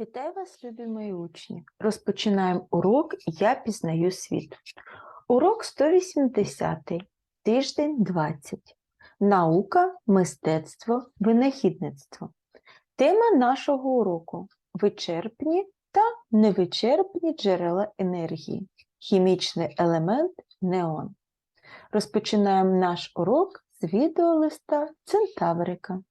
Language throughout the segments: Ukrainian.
Вітаю вас, любі мої учні! Розпочинаємо урок Я пізнаю світ. Урок 180, тиждень 20. Наука, мистецтво, винахідництво. Тема нашого уроку вичерпні та невичерпні джерела енергії. Хімічний елемент неон. Розпочинаємо наш урок з відеолиста Центаврика.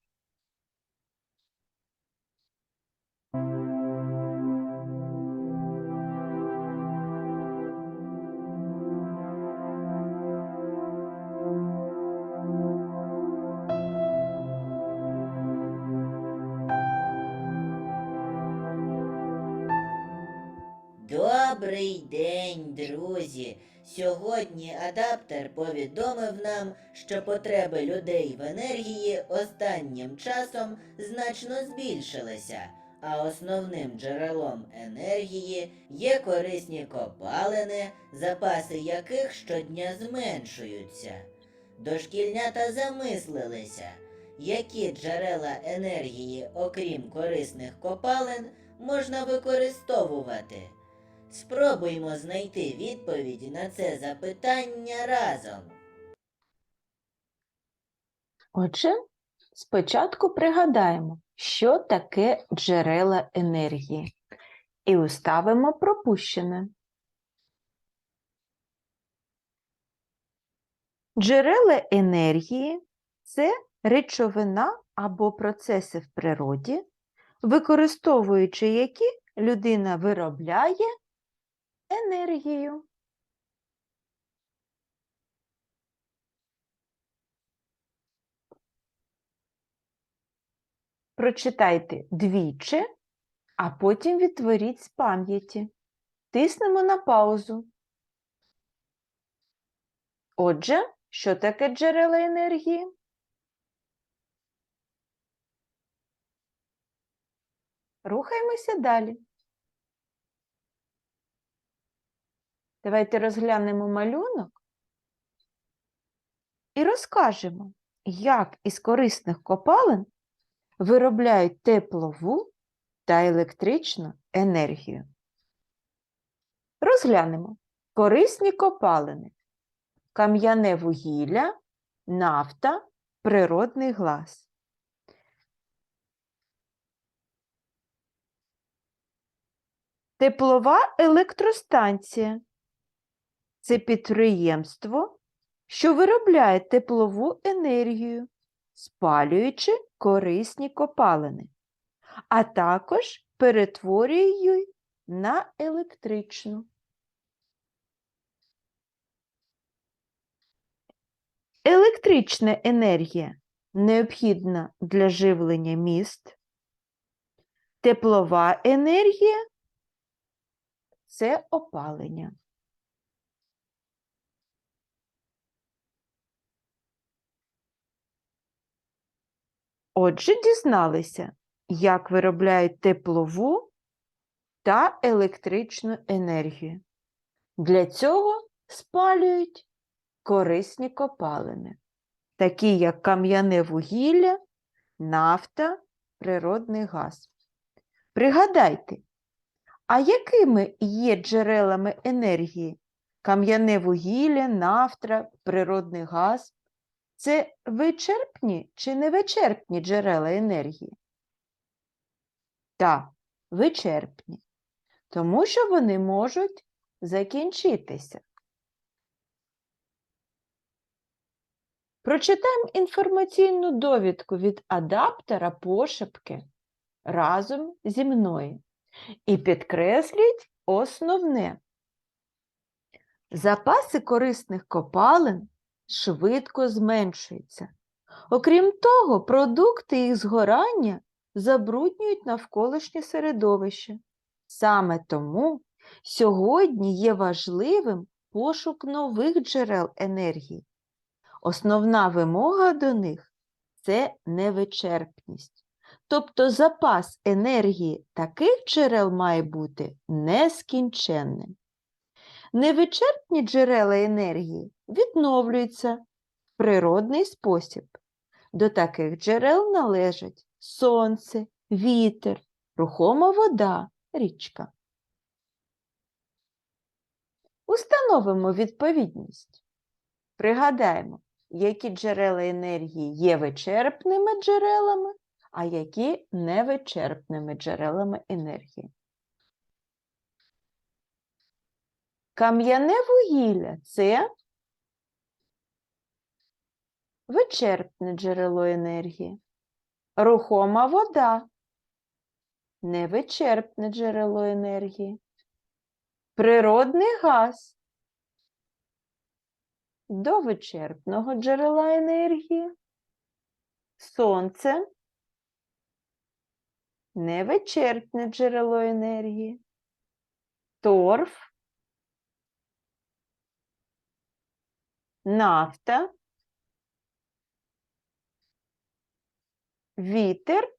Добрий день, друзі! Сьогодні адаптер повідомив нам, що потреби людей в енергії останнім часом значно збільшилися, а основним джерелом енергії є корисні копалини, запаси яких щодня зменшуються. Дошкільнята замислилися, які джерела енергії, окрім корисних копалин, можна використовувати. Спробуймо знайти відповіді на це запитання разом. Отже, спочатку пригадаємо, що таке джерела енергії, і уставимо пропущене. Джерела енергії це речовина або процеси в природі, використовуючи які людина виробляє енергію. Прочитайте двічі, а потім відтворіть з пам'яті. Тиснемо на паузу. Отже, що таке джерела енергії? Рухаємося далі. Давайте розглянемо малюнок і розкажемо, як із корисних копалин виробляють теплову та електричну енергію. Розглянемо корисні копалини, кам'яне вугілля, нафта, природний глаз. Теплова електростанція це підприємство, що виробляє теплову енергію, спалюючи корисні копалини, а також перетворює її на електричну. Електрична енергія необхідна для живлення міст. Теплова енергія це опалення. Отже, дізналися, як виробляють теплову та електричну енергію. Для цього спалюють корисні копалини, такі як кам'яне вугілля, нафта, природний газ. Пригадайте, а якими є джерелами енергії кам'яне вугілля, нафта, природний газ? Це вичерпні чи невичерпні джерела енергії? Так, вичерпні, тому що вони можуть закінчитися. Прочитаємо інформаційну довідку від адаптера пошепки разом зі мною і підкресліть основне. Запаси корисних копалин швидко зменшуються. Окрім того, продукти їх згорання забруднюють навколишнє середовище. Саме тому сьогодні є важливим пошук нових джерел енергії. Основна вимога до них це невичерпність. Тобто запас енергії таких джерел має бути нескінченним. Невичерпні джерела енергії відновлюються в природний спосіб. До таких джерел належать сонце, вітер, Рухома вода річка. Установимо відповідність. Пригадаємо, які джерела енергії є вичерпними джерелами, а які невичерпними джерелами енергії. Кам'яне вугілля це вичерпне джерело енергії. Рухома вода невичерпне джерело енергії. Природний газ до вичерпного джерела енергії. Сонце невичерпне джерело енергії. Торф, нафта, вітер.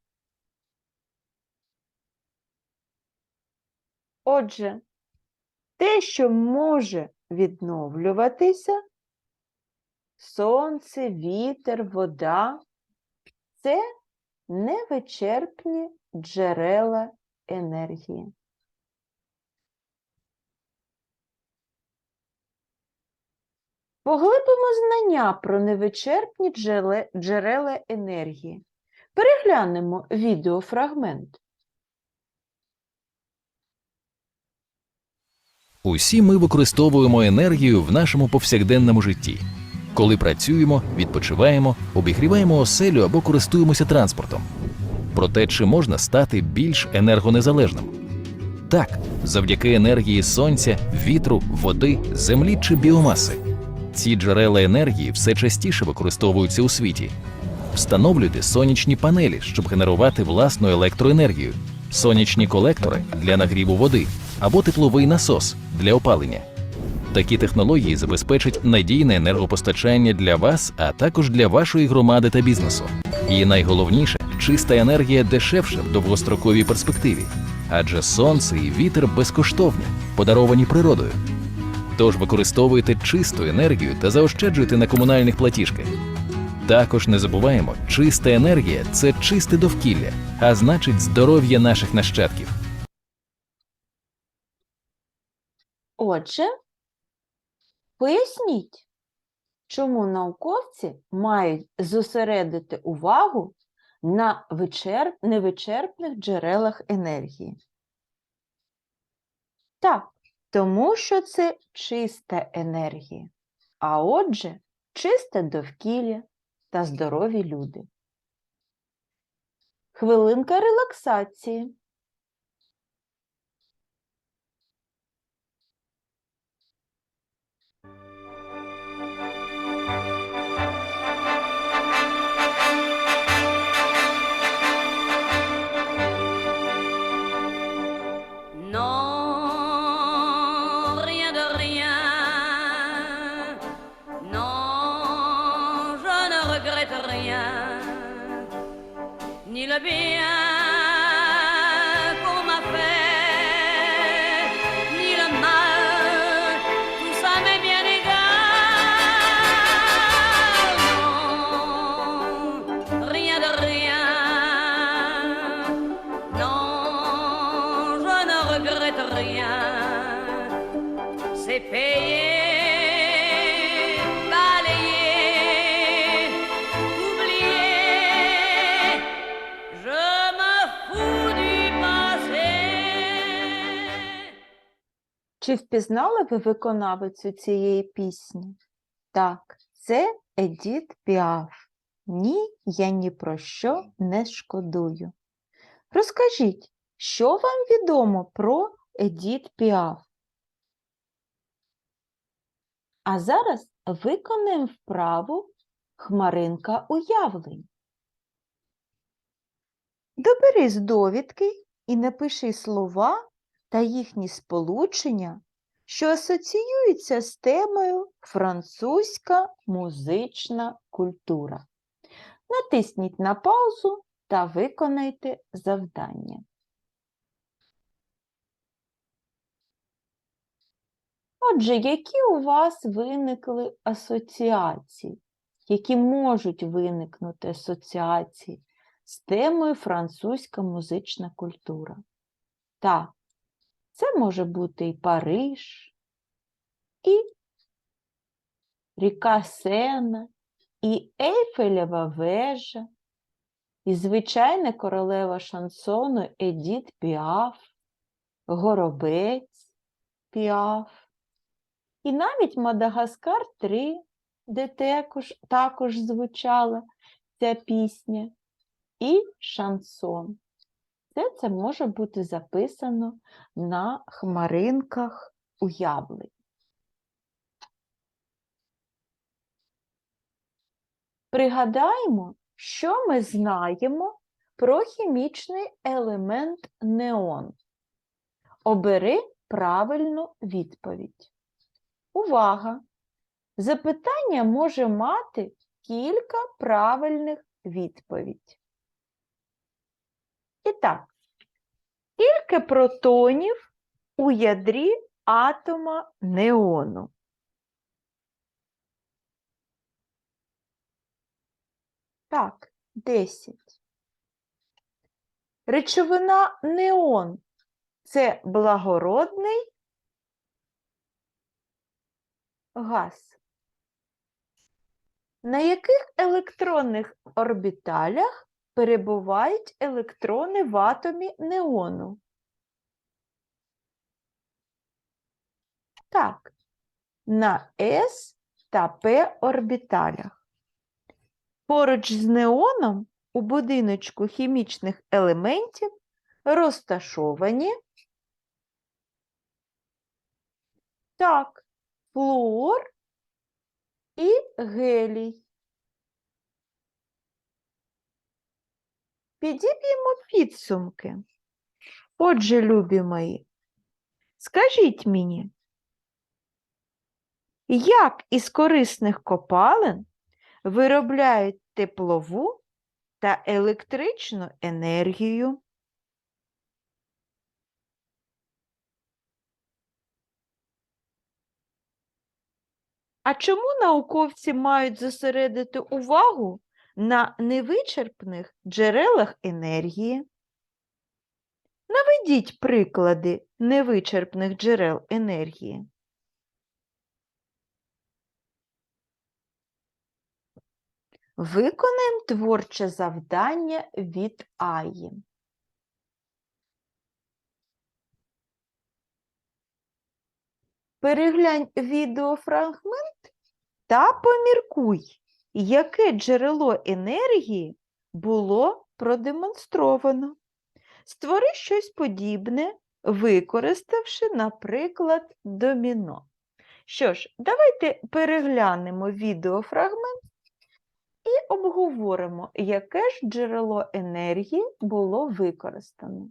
Отже, те, що може відновлюватися, сонце, вітер, вода це невичерпні джерела енергії. Поглибимо знання про невичерпні джеле- джерела енергії. Переглянемо відеофрагмент. Усі ми використовуємо енергію в нашому повсякденному житті. Коли працюємо, відпочиваємо, обігріваємо оселю або користуємося транспортом. Проте чи можна стати більш енергонезалежним? Так, завдяки енергії сонця, вітру, води, землі чи біомаси. Ці джерела енергії все частіше використовуються у світі. Встановлюйте сонячні панелі, щоб генерувати власну електроенергію, сонячні колектори для нагріву води або тепловий насос для опалення. Такі технології забезпечать надійне енергопостачання для вас, а також для вашої громади та бізнесу. І найголовніше, чиста енергія дешевша в довгостроковій перспективі, адже сонце і вітер безкоштовні, подаровані природою. Тож використовуйте чисту енергію та заощаджуйте на комунальних платіжках. Також не забуваємо, чиста енергія це чисте довкілля, а значить здоров'я наших нащадків. Отже, поясніть, чому науковці мають зосередити увагу на вичерп... невичерпних джерелах енергії. Так, тому що це чиста енергія, а отже, чисте довкілля та здорові люди. Хвилинка релаксації. Ni le bien qu'on m'a fait, ni le mal, tout ça m'est bien égal. Non, rien de rien. Non, je ne regrette rien. C'est payé, Чи впізнали ви виконавицю цієї пісні? Так, це Едіт Піаф. Ні, я ні про що не шкодую. Розкажіть, що вам відомо про Едіт Піаф? А зараз виконаємо вправу хмаринка уявлень. Добери довідки і напиши слова та їхні сполучення, що асоціюються з темою французька музична культура. Натисніть на паузу та виконайте завдання. Отже, які у вас виникли асоціації? Які можуть виникнути асоціації з темою французька музична культура. Так, це може бути і Париж, і ріка Сена, і Ейфелєва вежа, і звичайна королева шансону Едіт Піаф, Горобець Піаф, і навіть Мадагаскар 3, де також, також звучала ця пісня, і шансон. Все це може бути записано на хмаринках уявлень. Пригадаємо, що ми знаємо про хімічний елемент неон. Обери правильну відповідь. Увага! Запитання може мати кілька правильних відповідей. І так, скільки протонів у ядрі атома неону? Так, 10. Речовина неон це благородний газ. На яких електронних орбіталях перебувають електрони в атомі неону? Так, на S та P орбіталях. Поруч з неоном у будиночку хімічних елементів розташовані так, флуор і гелій. Підіб'ємо підсумки. Отже, любі мої, скажіть мені, як із корисних копалин виробляють теплову та електричну енергію? А чому науковці мають зосередити увагу на невичерпних джерелах енергії? Наведіть приклади невичерпних джерел енергії. Виконаємо творче завдання від Аї. Переглянь відеофрагмент та поміркуй, яке джерело енергії було продемонстровано. Створи щось подібне, використавши, наприклад, доміно. Що ж, давайте переглянемо відеофрагмент і обговоримо, яке ж джерело енергії було використано.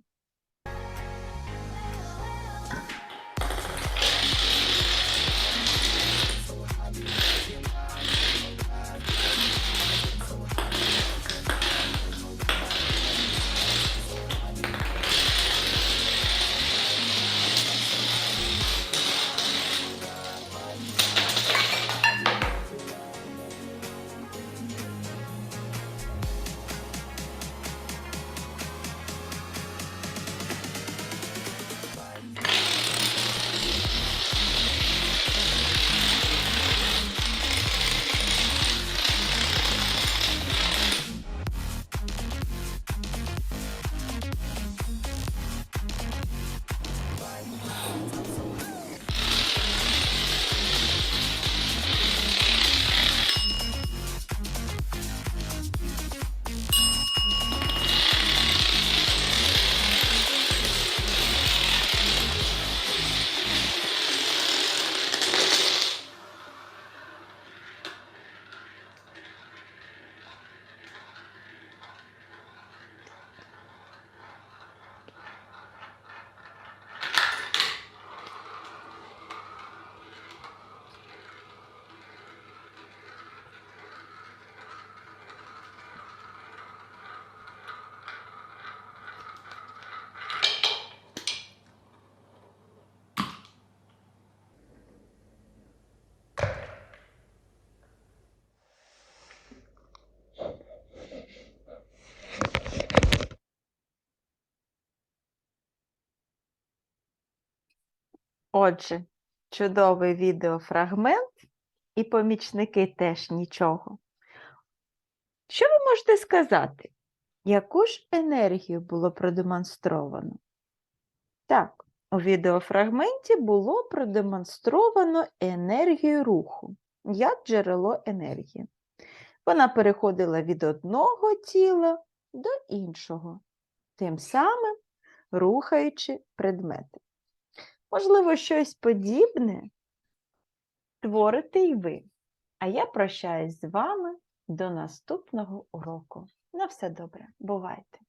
Отже, чудовий відеофрагмент і помічники теж нічого. Що ви можете сказати? Яку ж енергію було продемонстровано? Так, у відеофрагменті було продемонстровано енергію руху як джерело енергії. Вона переходила від одного тіла до іншого, тим самим рухаючи предмети. Можливо, щось подібне творите й ви. А я прощаюсь з вами до наступного уроку. На все добре, бувайте!